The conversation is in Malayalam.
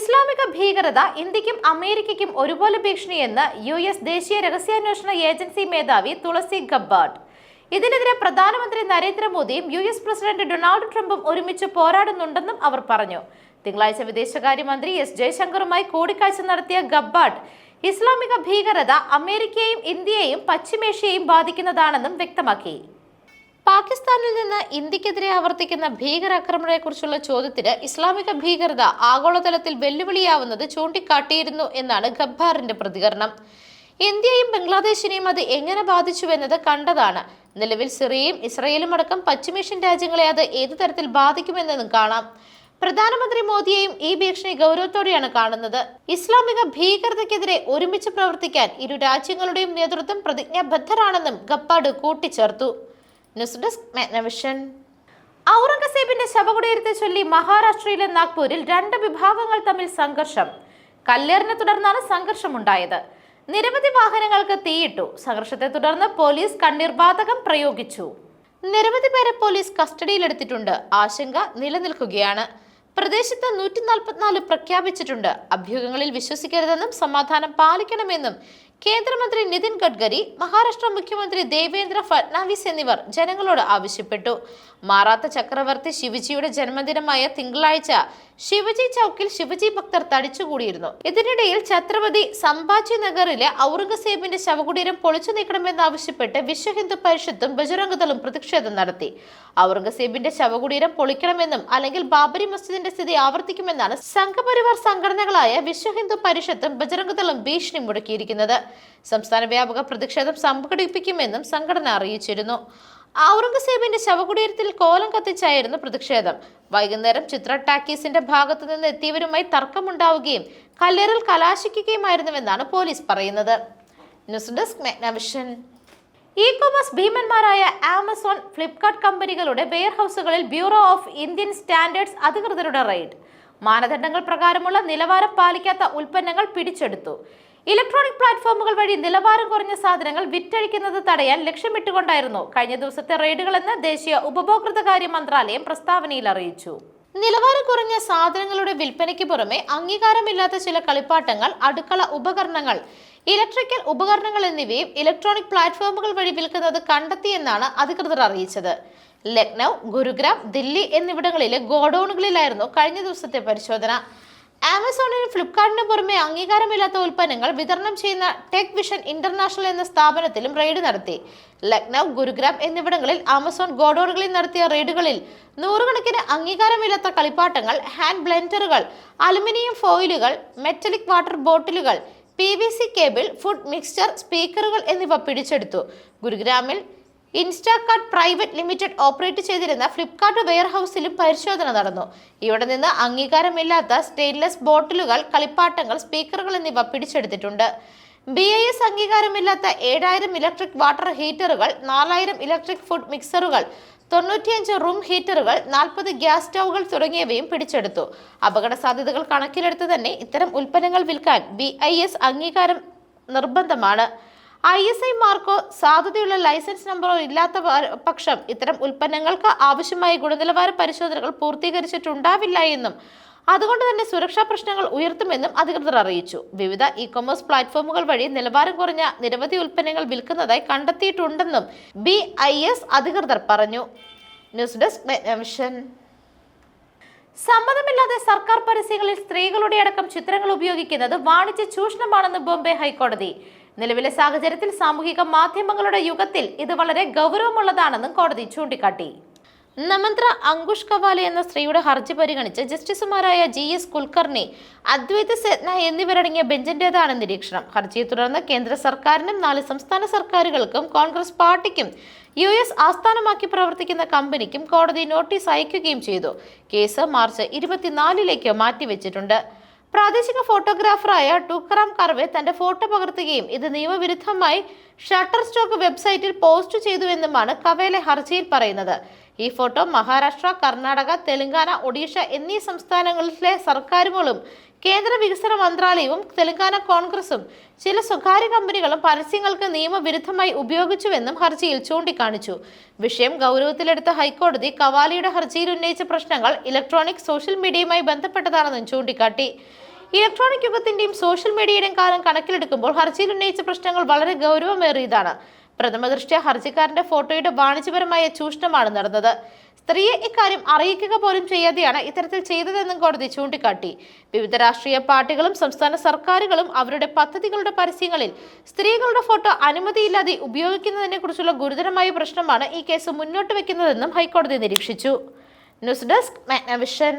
ഇസ്ലാമിക ഭീകരത ഇന്ത്യക്കും അമേരിക്കയ്ക്കും ഒരുപോലെ ഭീഷണിയെന്ന് യു എസ് ദേശീയ രഹസ്യാന്വേഷണ ഏജൻസി മേധാവി തുളസി ഗബ്ബാർഡ്. ഇതിനെതിരെ പ്രധാനമന്ത്രി നരേന്ദ്രമോദിയും യു എസ് പ്രസിഡന്റ് ഡൊണാൾഡ് ട്രംപും ഒരുമിച്ച് പോരാടുന്നുണ്ടെന്നും അവർ പറഞ്ഞു. തിങ്കളാഴ്ച വിദേശകാര്യമന്ത്രി എസ് ജയശങ്കറുമായി കൂടിക്കാഴ്ച നടത്തിയ ഗബ്ബാർഡ് ഇസ്ലാമിക ഭീകരത അമേരിക്കയെയും ഇന്ത്യയെയും പശ്ചിമേഷ്യയെയും ബാധിക്കുന്നതാണെന്നും വ്യക്തമാക്കി. പാകിസ്ഥാനിൽ നിന്ന് ഇന്ത്യക്കെതിരെ ആവർത്തിക്കുന്ന ഭീകരാക്രമണത്തെക്കുറിച്ചുള്ള ചോദ്യത്തിന് ഇസ്ലാമിക ഭീകരത ആഗോളതലത്തിൽ വെല്ലുവിളിയാവുന്നത് ചൂണ്ടിക്കാട്ടിയിരുന്നു എന്നാണ് ഗബ്ബാറിന്റെ പ്രതികരണം. ഇന്ത്യയും ബംഗ്ലാദേശിനെയും അത് എങ്ങനെ ബാധിച്ചുവെന്നത് കണ്ടതാണ്. നിലവിൽ സിറിയയും ഇസ്രയേലും അടക്കം പശ്ചിമേഷ്യൻ രാജ്യങ്ങളെ അത് ഏതു തരത്തിൽ ബാധിക്കുമെന്നതും കാണാം. പ്രധാനമന്ത്രി മോദിയെയും ഈ ഭീഷണി ഗൗരവത്തോടെയാണ് കാണുന്നത്. ഇസ്ലാമിക ഭീകരതയ്ക്കെതിരെ ഒരുമിച്ച് പ്രവർത്തിക്കാൻ ഇരു രാജ്യങ്ങളുടെയും നേതൃത്വം പ്രതിജ്ഞാബദ്ധരാണെന്നും ഗപ്പാട് കൂട്ടിച്ചേർത്തു. ന്യൂസ് ഡെസ്ക് മാഗ്നവിഷൻ ഔറംഗസേബിന്റെ ശവകുടീരത്തെ ചൊല്ലി മഹാരാഷ്ട്രയിലെ നാഗ്പൂരിൽ രണ്ട് വിഭാഗങ്ങൾ തമ്മിൽ സംഘർഷം. കല്ലേറിനെ തുടർന്നാണ് സംഘർഷമുണ്ടായത്. നിരവധി വാഹനങ്ങൾക്ക് തീയിട്ടു. സംഘർഷത്തെ തുടർന്ന് പോലീസ് കണ്ണീർവാതകം പ്രയോഗിച്ചു. നിരവധി പേരെ പോലീസ് കസ്റ്റഡിയിലെടുത്തിട്ടുണ്ട്. ആശങ്ക നിലനിൽക്കുകയാണ്. പ്രദേശത്ത് നൂറ്റി നാൽപ്പത്തിനാല് പ്രഖ്യാപിച്ചിട്ടുണ്ട്. അഭ്യൂഹങ്ങളിൽ വിശ്വസിക്കരുതെന്നും സമാധാനം പാലിക്കണമെന്നും കേന്ദ്രമന്ത്രി നിതിൻ ഗഡ്കരി മഹാരാഷ്ട്ര മുഖ്യമന്ത്രി ദേവേന്ദ്ര ഫഡ്നാവിസ് എന്നിവർ ജനങ്ങളോട് ആവശ്യപ്പെട്ടു. മാറാത്ത ചക്രവർത്തി ശിവജിയുടെ ജന്മദിനമായ തിങ്കളാഴ്ച ശിവജി ചൌക്കിൽ ശിവജി ഭക്തർ തടിച്ചുകൂടിയിരുന്നു. ഇതിനിടയിൽ ഛത്രപതി സംഭാജി നഗറിലെ ഔറംഗസേബിന്റെ ശവകുടീരം പൊളിച്ചു നീക്കണമെന്നാവശ്യപ്പെട്ട് വിശ്വ ഹിന്ദു പരിഷത്തും ബജുരംഗദളും പ്രതിഷേധം നടത്തി. ഔറംഗസേബിന്റെ ശവകുടീരം പൊളിക്കണമെന്നും അല്ലെങ്കിൽ ബാബരി മസ്ജിദിന്റെ സ്ഥിതി ആവർത്തിക്കുമെന്നാണ് സംഘപരിവാർ സംഘടനകളായ വിശ്വ ഹിന്ദു പരിഷത്തും ബജറംഗദളും ഭീഷണി മുടക്കിയിരിക്കുന്നത് സംസ്ഥാന വ്യാപക പ്രതിഷേധം സംഘടിപ്പിക്കുമെന്നും സംഘടന അറിയിച്ചിരുന്നു. ഔറംഗസേബിന്റെ ശവകുടീരത്തിൽ കോലം കത്തിച്ചായിരുന്നു പ്രതിഷേധം. വൈകുന്നേരം ചിത്ര ടാക്കീസിന്റെ ഭാഗത്തു നിന്ന് എത്തിയവരുമായി തർക്കമുണ്ടാവുകയും കല്ലേറിൽ കലാശിക്കുകയുമായിരുന്നുവെന്നാണ് പോലീസ് പറയുന്നത്. ന്യൂസ് ഡെസ്ക് ഇ കൊമേഴ്സ് ഭീമന്മാരായ ആമസോൺ ഫ്ലിപ്കാർട്ട് കമ്പനികളുടെ വെയർഹൌസുകളിൽ ബ്യൂറോ ഓഫ് ഇന്ത്യൻ സ്റ്റാൻഡേർഡ്സ് അധികൃതരുടെ റെയ്ഡ്. മാനദണ്ഡങ്ങൾ പ്രകാരമുള്ള നിലവാരം പാലിക്കാത്ത ഉൽപ്പന്നങ്ങൾ പിടിച്ചെടുത്തു. ഇലക്ട്രോണിക് പ്ലാറ്റ്ഫോമുകൾ വഴി നിലവാരം കുറഞ്ഞ സാധനങ്ങൾ വിറ്റഴിക്കുന്നത് തടയാൻ ലക്ഷ്യമിട്ടുകൊണ്ടായിരുന്നു കഴിഞ്ഞ ദിവസത്തെ റെയ്ഡുകളെന്ന് ദേശീയ ഉപഭോക്തൃകാര്യ മന്ത്രാലയം പ്രസ്താവനയിൽ അറിയിച്ചു. നിലവാരം കുറഞ്ഞ സാധനങ്ങളുടെ വിൽപ്പനയ്ക്ക് പുറമെ അംഗീകാരമില്ലാത്ത ചില കളിപ്പാട്ടങ്ങൾ അടുക്കള ഉപകരണങ്ങൾ ഇലക്ട്രിക്കൽ ഉപകരണങ്ങൾ എന്നിവയും ഇലക്ട്രോണിക് പ്ലാറ്റ്ഫോമുകൾ വഴി വിൽക്കുന്നത് കണ്ടെത്തിയെന്നാണ് അധികൃതർ അറിയിച്ചത്. ലക്നൗ ഗുരുഗ്രാം ദില്ലി എന്നിവിടങ്ങളിലെ ഗോഡൌണുകളിലായിരുന്നു കഴിഞ്ഞ ദിവസത്തെ പരിശോധന. ആമസോണിനും ഫ്ലിപ്കാർട്ടിനും പുറമെ അംഗീകാരമില്ലാത്ത ഉൽപ്പന്നങ്ങൾ വിതരണം ചെയ്യുന്ന ടെക് വിഷൻ ഇന്റർനാഷണൽ എന്ന സ്ഥാപനത്തിലും റെയ്ഡ് നടത്തി. ലക്നൗ ഗുരുഗ്രാം എന്നിവിടങ്ങളിൽ ആമസോൺ ഗോഡൌണുകളിൽ നടത്തിയ റെയ്ഡുകളിൽ നൂറുകണക്കിന് അംഗീകാരമില്ലാത്ത കളിപ്പാട്ടങ്ങൾ ഹാൻഡ് ബ്ലെൻഡറുകൾ അലുമിനിയം ഫോയിലുകൾ മെറ്റലിക് വാട്ടർ ബോട്ടിലുകൾ പി കേബിൾ ഫുഡ് മിക്സ്ചർ സ്പീക്കറുകൾ എന്നിവ പിടിച്ചെടുത്തു. ഗുരുഗ്രാമിൽ ഇൻസ്റ്റാകാർട്ട് പ്രൈവറ്റ് ലിമിറ്റഡ് ഓപ്പറേറ്റ് ചെയ്തിരുന്ന ഫ്ലിപ്കാർട്ട് വെയർഹൌസിലും പരിശോധന നടന്നു. ഇവിടെ നിന്ന് അംഗീകാരമില്ലാത്ത സ്റ്റെയിൻലെസ് ബോട്ടിലുകൾ കളിപ്പാട്ടങ്ങൾ സ്പീക്കറുകൾ എന്നിവ പിടിച്ചെടുത്തിട്ടുണ്ട്. ബി ഐ എസ് അംഗീകാരമില്ലാത്ത ഏഴായിരം ഇലക്ട്രിക് വാട്ടർ ഹീറ്ററുകൾ നാലായിരം ഇലക്ട്രിക് ഫുഡ് മിക്സറുകൾ തൊണ്ണൂറ്റിയഞ്ച് റൂം ഹീറ്ററുകൾ നാൽപ്പത് ഗ്യാസ് സ്റ്റൗകൾ തുടങ്ങിയവയും പിടിച്ചെടുത്തു. അപകട സാധ്യതകൾ കണക്കിലെടുത്ത് തന്നെ ഇത്തരം ഉൽപ്പന്നങ്ങൾ വിൽക്കാൻ ബി അംഗീകാരം നിർബന്ധമാണ്. ഐ എസ് ഐ മാർക്കോ സാധുതയുള്ള ലൈസൻസ് നമ്പറോ ഇല്ലാത്ത പക്ഷം ഇത്തരം ഉൽപ്പന്നങ്ങൾക്ക് ആവശ്യമായ ഗുണനിലവാര പരിശോധനകൾ പൂർത്തീകരിച്ചിട്ടുണ്ടാവില്ല എന്നും അതുകൊണ്ട് തന്നെ സുരക്ഷാ പ്രശ്നങ്ങൾ ഉയർത്തുമെന്നും അധികൃതർ അറിയിച്ചു. വിവിധ ഇ കൊമേഴ്സ് പ്ലാറ്റ്ഫോമുകൾ വഴി നിലവാരം കുറഞ്ഞ നിരവധി ഉൽപ്പന്നങ്ങൾ വിൽക്കുന്നതായി കണ്ടെത്തിയിട്ടുണ്ടെന്നും ബി ഐ എസ് അധികൃതർ പറഞ്ഞു. ന്യൂസ് ഡെസ്ക് സമ്മതമില്ലാതെ സർക്കാർ പരസ്യങ്ങളിൽ സ്ത്രീകളുടെ അടക്കം ചിത്രങ്ങൾ ഉപയോഗിക്കുന്നത് വാണിജ്യ ചൂഷണമാണെന്ന് ബോംബെ ഹൈക്കോടതി. നിലവിലെ സാഹചര്യത്തിൽ സാമൂഹിക മാധ്യമങ്ങളുടെ യുഗത്തിൽ ഇത് വളരെ ഗൗരവമുള്ളതാണെന്നും കോടതി ചൂണ്ടിക്കാട്ടി. നമന്ത്ര അങ്കുഷ് കവാല എന്ന സ്ത്രീയുടെ ഹർജി പരിഗണിച്ച് ജസ്റ്റിസുമാരായ ജി എസ് കുൽക്കർണി അദ്വൈത സെത്ന എന്നിവരടങ്ങിയ ബെഞ്ചിന്റേതാണ് നിരീക്ഷണം. ഹർജിയെ തുടർന്ന് കേന്ദ്ര സർക്കാരിനും നാല് സംസ്ഥാന സർക്കാരുകൾക്കും കോൺഗ്രസ് പാർട്ടിക്കും യു എസ് ആസ്ഥാനമാക്കി പ്രവർത്തിക്കുന്ന കമ്പനിക്കും കോടതി നോട്ടീസ് അയക്കുകയും ചെയ്തു. കേസ് മാർച്ച് ഇരുപത്തിനാലിലേക്ക് മാറ്റിവെച്ചിട്ടുണ്ട്. പ്രാദേശിക ഫോട്ടോഗ്രാഫറായ ടുക്കറാം കർവെ തന്റെ ഫോട്ടോ പകർത്തുകയും ഇത് നിയമവിരുദ്ധമായി ഷട്ടർ സ്റ്റോക്ക് വെബ്സൈറ്റിൽ പോസ്റ്റ് ചെയ്തുവെന്നുമാണ് കവേലെ ഹർജിയിൽ പറയുന്നത്. ഈ ഫോട്ടോ മഹാരാഷ്ട്ര കർണാടക തെലങ്കാന ഒഡീഷ എന്നീ സംസ്ഥാനങ്ങളിലെ സർക്കാരുകളും കേന്ദ്ര വികസന മന്ത്രാലയവും തെലങ്കാന കോൺഗ്രസും ചില സ്വകാര്യ കമ്പനികളും പരസ്യങ്ങൾക്ക് നിയമവിരുദ്ധമായി ഉപയോഗിച്ചുവെന്നും ഹർജിയിൽ ചൂണ്ടിക്കാണിച്ചു. വിഷയം ഗൗരവത്തിലെടുത്ത ഹൈക്കോടതി കവാലിയുടെ ഹർജിയിൽ ഉന്നയിച്ച പ്രശ്നങ്ങൾ ഇലക്ട്രോണിക് സോഷ്യൽ മീഡിയയുമായി ബന്ധപ്പെട്ടതാണെന്നും ചൂണ്ടിക്കാട്ടി. ഇലക്ട്രോണിക് യുഗത്തിന്റെയും സോഷ്യൽ മീഡിയയുടെയും കാലം കണക്കിലെടുക്കുമ്പോൾ ഹർജിയിൽ ഉന്നയിച്ച പ്രശ്നങ്ങൾ വളരെ ഗൗരവമേറിയതാണ്. പ്രഥമ ദൃഷ്ട്യ ഹർജിക്കാരന്റെ ഫോട്ടോയുടെ വാണിജ്യപരമായ ചൂഷണമാണ് നടന്നത്. സ്ത്രീയെ ഇക്കാര്യം അറിയിക്കുക പോലും ചെയ്യാതെയാണ് ഇത്തരത്തിൽ ചെയ്തതെന്നും കോടതി ചൂണ്ടിക്കാട്ടി. വിവിധ രാഷ്ട്രീയ പാർട്ടികളും സംസ്ഥാന സർക്കാരുകളും അവരുടെ പദ്ധതികളുടെ പരസ്യങ്ങളിൽ സ്ത്രീകളുടെ ഫോട്ടോ അനുമതിയില്ലാതെ ഉപയോഗിക്കുന്നതിനെ കുറിച്ചുള്ള ഗുരുതരമായ പ്രശ്നമാണ് ഈ കേസ് മുന്നോട്ട് വെക്കുന്നതെന്നും ഹൈക്കോടതി നിരീക്ഷിച്ചു. News desk Magnavision.